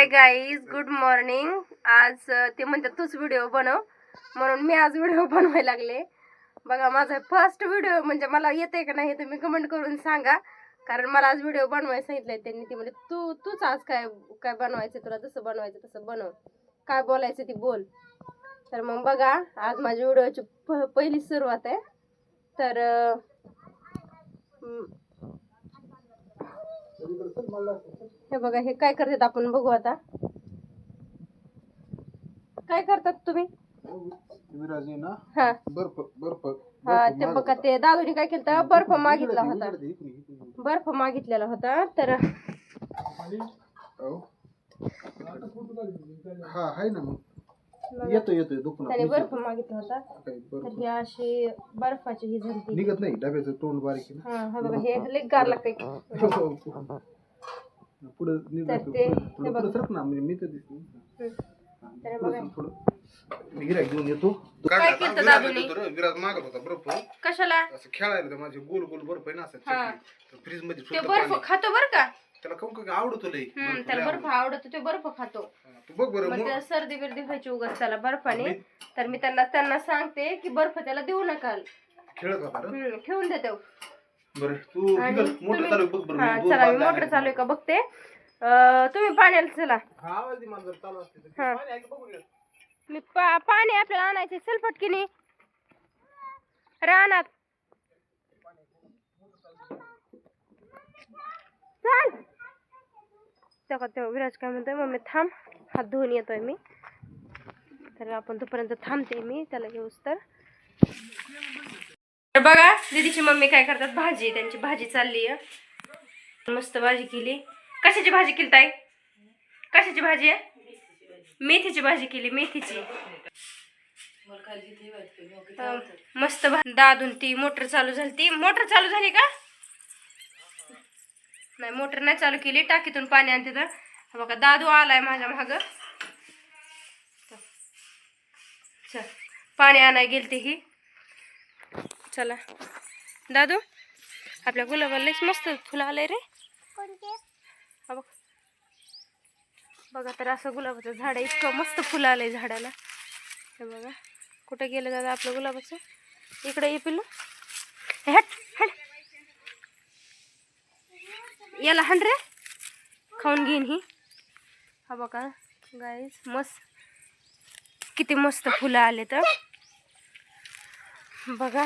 Hi guys good morning आज ते म्हणतात तूच व्हिडिओ बनव. म्हणून मी आज व्हिडिओ बनवायला लागले. बघा माझा फर्स्ट व्हिडिओ म्हणजे मला येते का नाही तुम्ही कमेंट करून सांगा. कारण मला आज व्हिडिओ बनवायला सांगितलंय त्यांनी. ती म्हणजे तू तूच आज काय काय बनवायचं तुला? जसं बनवायचं तसं बनव. काय बोलायचं ती बोल. तर मग बघा आज माझ्या व्हिडिओची प पहिली सुरुवात आहे. तर हे बघा हे काय करतात आपण बघू आता. काय करतात तुम्ही? विराजी ना हा. बर्फ बर्फ हा ते बघा ते दादूने काय केलं बर्फ मागितला होता. बर्फ मागितलेला होता तर हा ना मग. येतो येतो त्याने बर्फ मागितला होता. तर ही अशी बर्फाची ही निघत नाही डब्याचं तोंड बारीक हा हा बघा हे लई गार लागते ना पुढे तर ते- हे बघ. पुढे सरक ना म्हणजे मी तर दिसतो तर बघा. थोडं. गिराक घेऊन येतो. काय केलं दादूने? विराज मागत होता बर्फ कशाला? असं खेळायला माझे गोल गोल बर्फ आहे ना हा. असं फ्रीजमध्ये ते सुद्धा बर्फ पाणी. खातो बर का? त्याला काहून का आवडतो हम्म बर्फ त्याला बर्फ आवडतो. ते बर्फ खातो. आवडतो. हा, तू बघ बरं मग मग त्याला सर्दी बिर्दी व्हायची उगाच त्याला बर्फाने. तर मी त्यांना त्यांना सांगते की बर्फ त्याला देऊ नका. खेळत होता. हम्म, ठेवून देतो. बरं तू आणि इकडं मोटर तुम्ही- चालू आहे बघ बरं हा मी दोन चला मी बादल्या मोटर आणल्या. चालू आहे का? बघते. अं, तुम्ही पाण्याला चला. हा आवाज दे मला जर चालू असते तर. हा. पाणी आहे का? बघून ये. मी पा- पाणी आपल्याला आणायचे चल पटकिनी. रानात. चल. तेव्हा तेव्हा विराज काय म्हणतोय? मम्मी थांब. हात धुवून येतोय मी. तर आपण तोपर्यंत थांबते मी. त्याला घेऊस तर. बघा दीदीची मम्मी काय करतात? भाजी त्यांची भाजी चालली आहे. मस्त भाजी केली. कशाची भाजी केली ताई? कशाची भाजी आहे? मेथीची भाजी केली मेथीची. मस्त दादून ती मोटर चालू झाली. ती मोटर चालू झाली का? नाही मोटर नाही चालू केली. टाकीतून पाणी आणते तर. बघा दादू आलाय माझ्या माग. पाणी आणाय गेलते ही. चला. दादू आपल्या गुलाबाला लईच मस्त फुलं आलंय रे. बघ. बघा तर असं गुलाबाचं झाड आहे इतकं मस्त फुलं आलंय झाडाला. हे बघा. कुठं गेलं दादा आपलं गुलाबाचं? इकडे ये पिल्लू. हट हट. याला हंड रे. खाऊन घेईन ही. हा बघा गाईज मस्त. किती मस्त फुलं आले तर. बघा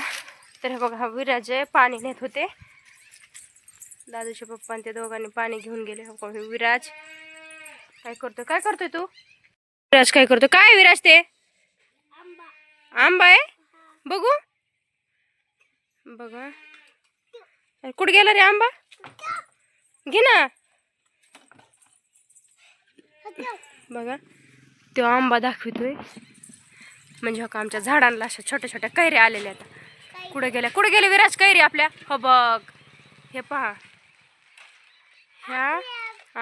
तर हे बघा हा विराज आहे पाणी नेत होते. दादूच्या पप्पा ते दोघांनी पाणी घेऊन गेले. का, विराज काय करतो काय करतोय तू? विराज काय करतो काय विराज ते? आंबा आहे? बघू. बघा. अरे गेला रे आंबा? घे ना. बघा तो आंबा दाखवतोय. म्हणजे हो का आमच्या झाडांना अशा छोट्या छोट्या कैऱ्या आलेल्या आता कुठं गेल्या? कुठं गेले विराज कैरी आपल्या? हो बघ. हे पहा. ह्या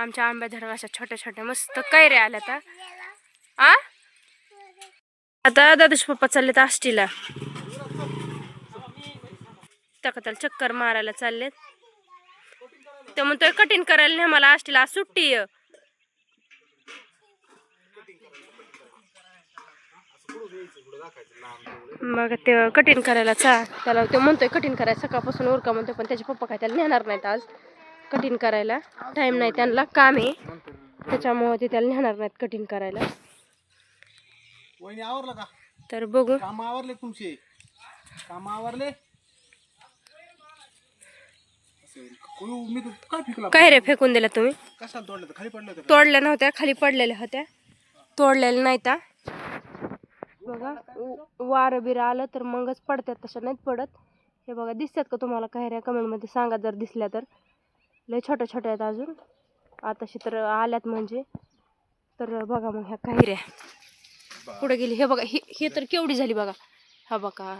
आमच्या आंब्या झाडाला अशा छोट्या छोट्या मस्त कैऱ्या आल्या आता आ? आता दादूश पप्पा चाललेत आष्टीला. त्या त्याला चक्कर मारायला चाललेत. तर म्हणतोय कठीण करायला नाही मला आष्टीला सुट्टी मग ते कठीण करायला चा त्याला ते म्हणतोय कठीण करायला. सकाळपासून उरका म्हणतोय पण त्याचे पप्पा काय त्याला नेणार नाहीत आज. कठीण करायला. टाइम नाही त्यांना काम आहे. त्याच्यामुळे ते त्याला नेणार नाहीत कठीण करायला. का? तर बघू. काम आवरले तुमचे. काम आवरले? काय रे फेकून दिला तुम्ही? तोडल्या नव्हत्या खाली पडलेल्या होत्या. तोडलेल्या नाहीत हा. बघा वारं बिरं आलं तर मगच पडतात तशा नाहीत पडत. हे बघा दिसतात का तुम्हाला काय कमेंटमध्ये सांगा जर दिसल्या तर. लय छोट्या छोट्या आहेत अजून. आताशी तर आल्यात म्हणजे. तर बघा मग ह्या काहिऱ्या पुढे गेली? हे बघा हे हे तर केवढी झाली बघा. हा बघा.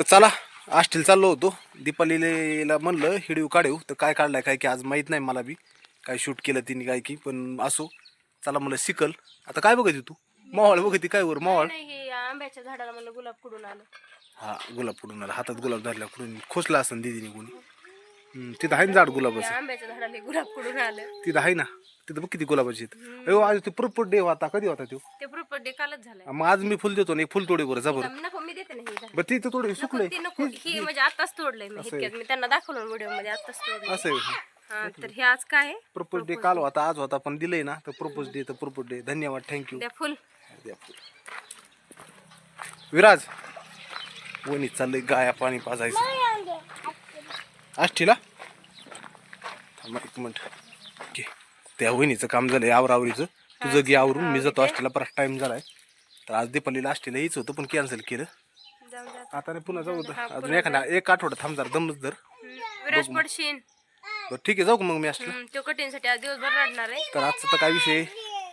चला आष्टील चाललो होतो. दीपालीला म्हणलं हिडिओ काढू तर काय काढलाय काय की आज माहीत नाही मला बी. काय शूट केलं तिने काय की पण असो. चला मला शिकल. आता काय बघायची तू? मावळ बघती काय वर मावळ नाही हे आंब्याच्या झाडाला म्हणलं गुलाब कुडून आलं. हा गुलाब पुढून आला. हातात गुलाब धरला कुठून खोसला असं दिदीने कोणी हम्म, तिथं आहे ना झाड गुलाबाचं? त्या आंब्याच्या झाडाला गुलाब कुडून आलं. तिथं आहे ना? तिथं बघ किती गुलाबाचे आहेत. अयो आज ते प्रॉपर डे होता कधी होता तो ते प्रॉपर्टी कालच झालंय. मग आज मी फुल देतो ना एक फुल तोडे बरं जा बरं. नको मी देते नाही बरं थोडे सुकले ती नको. ही म्हणजे आताच तोडलंय मी इतक्यात. मी त्यांना दाखवलं व्हिडिओमध्ये आताच तोडलं असं आहे. हा तर हे आज काय? आहे? प्रपोज डे काल होता आज होता पण दिलंय ना तर प्रपोज डे तर प्रपोज डे धन्यवाद थँक्यू द्या फुल. विराज. वणीत चाललंय गाया पाणी पाजायचं. आष्टीला? थांबा एक मिनिट. त्या वहिनीचं काम झालंय आवरावरीचं. तुझं घे आवरून. मी जातो आष्टीला. परत टाइम झालाय. तर आज दीपालीला आष्टीला यायचं होतं पण कॅन्सल केलं. आता नाही पुन्हा जाऊ होतं अजून एखादा एक आठवडा थांब जरा दमच धर विराज पडशीन ठीक आहे जाऊ का मग मी आष्टीला? तो आज दिवसभर रडणार आहे. तर आजचा तर काय विषय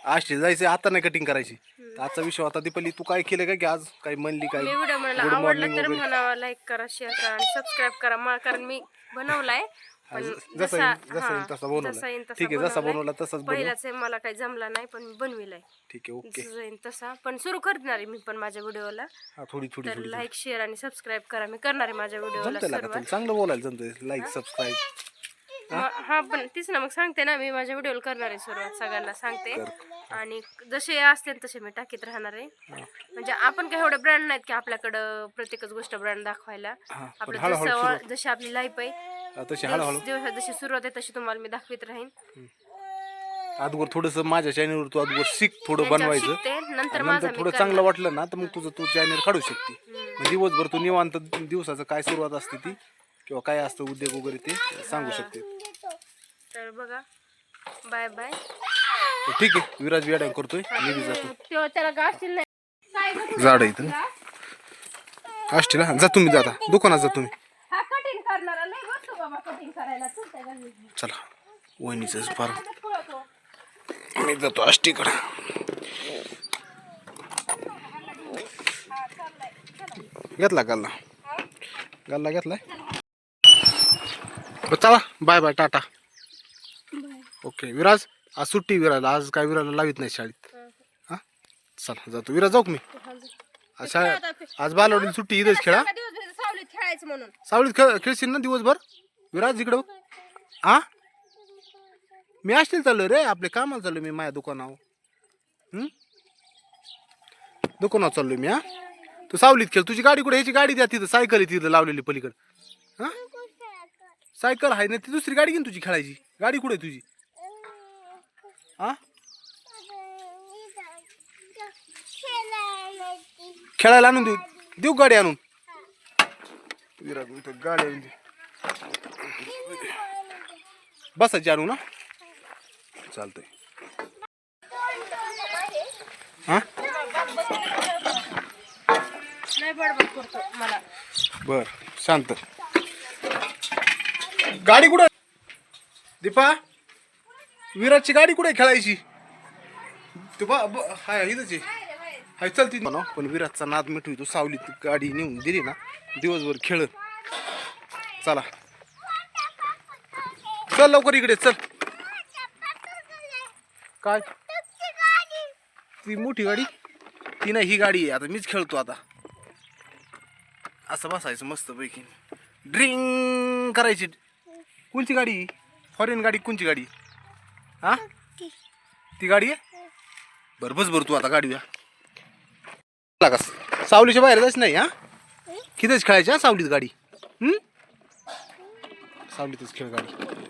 आष्टी जायचं आता नाही कटिंग करायची. तर आजचा विषय होता दीपाली तू काय केलं काय? की आज काय म्हणली काय? मी व्हिडिओ मला Good आवडला morning तर वगैरे. म्हणावा लाईक करा शेअर करा आणि करा. मला कारण मी बनवलाय. पण जसं जसा येईल- जसं येईल तसा बनवलाय. जसा येईल तसा ठीक आहे, जसा बनवलाय. बनवला तसाच बनव. पहिलाच आहे, मला काही जमला नाही पण मी बनविलाय. ठीक आहे ओके. जसं येईल तसा. पण सुरू करणार आहे मी पण माझ्या व्हिडिओला हा थोडी थोडी तर थोडी लाईक शेअर आणि सबस्क्राईब करा. मी करणार आहे माझ्या व्हिडिओला जमते का तुला? चांगलं बोलायला जमतंय. लाईक सबस्क्राईब हा पण तीच ना मग सांगते ना मी माझ्या व्हिडिओला करणार आहे सुरुवात सगळ्यांना सांगते. आणि जसे असतील तसे मी टाकीत राहणार आहे. म्हणजे आपण काही एवढे ब्रँड नाहीत की आपल्याकडं प्रत्येकच गोष्ट ब्रँड दाखवायला. हा, पण आपलं हळूहळू जसं जशी आपली लाईफ आहे तशी हळूहळू दिवसात जशी सुरुवात आहे तशी तुम्हाला मी दाखवित राहीन. अगोदर थोडस माझ्या चॅनलवर तू अगोदर शिक थोडं त्यांच्यावर बनवायचं. शिकते नंतर आणि माझा नंतर मी थोडं चांगलं वाटलं ना तर मग तुझं तू चॅनल काढू शकते. मग दिवसभर तू निवांत दिवसाचं काय सुरुवात असते ती किंवा काय असतं उद्योग वगैरे ते सांगू शकते. तर बघा. बाय बाय ठीक आहे. विराज विडा करतोय. मी बी जातो. तेव्हा त्याला गाठील नाही. झाड आहे इथं. आष्टीला. जा तुम्ही जाता दुकानात जा तुम्ही. हा कटिंग करणारा नाही बसतो बाबा कटिंग करायला. चलतंय का नाही? चला. वहिनीच फार. पळतो. मी जातो आष्टीकडे. घेतला गल्ला? गल्ला घेतलाय? बरं, चला. Bye bye tata. Okay Viraj आज सुट्टी विराला आज काय विराला लावित नाही शाळेत. हा? चला जातो. विराज जाऊ का मी? आज शाळेत आज बालवडील सुट्टी इथेच खेळा. दिवसभर सावलीत खेळायचं म्हणून. सावळीत खेळ खेळशील ना दिवसभर? विराज इकडं बघ. हा? मी असतील चाललोय रे. आपले कामाला चाललोय मी माझ्या दुकानावर. हं? दुकानावर चाललोय मी हा? तू सावलीत खेळ. तुझी गाडी कुठे? ह्याची गाडी द्या तिथं. सायकल आहे तिथं लावलेली पलीकडं. हा? सायकल आहे ना ती दुसरी गाडी घेऊन तुझी खेळायची. गाडी कुठे आहे तुझी? हा? खेळायला आणून देऊ. देऊ गाडी आणून. विराट म्हणतो गाडी आणून दे. बसायची आणू ना. चालतंय. हा? बर शांत. गाडी कुठं? दीपा? विराटची गाडी कुठे खेळायची? ते बा हाय इथंच आहे. हाय चलती म्हणा पण विराटचा नाद मिठू तू सावलीत गाडी नेऊन दिली ना दिवसभर खेळ. चला. चल लवकर इकडे चल. काय? ती मोठी गाडी? ती नाही ही गाडी आहे. आता मीच खेळतो आता. असं बसायचं मस्त पैकी ड्रिंक करायची. कोणची गाडी? फॉरेन गाडी कोणची गाडी? हा? ती गाडी आहे? बरं बस बरं तू आता गाडी का सावलीच्या बाहेर जायचं नाही हा? कितीच खेळायची हा सावलीत गाडी? हम्म? सावलीतच खेळ गाडी.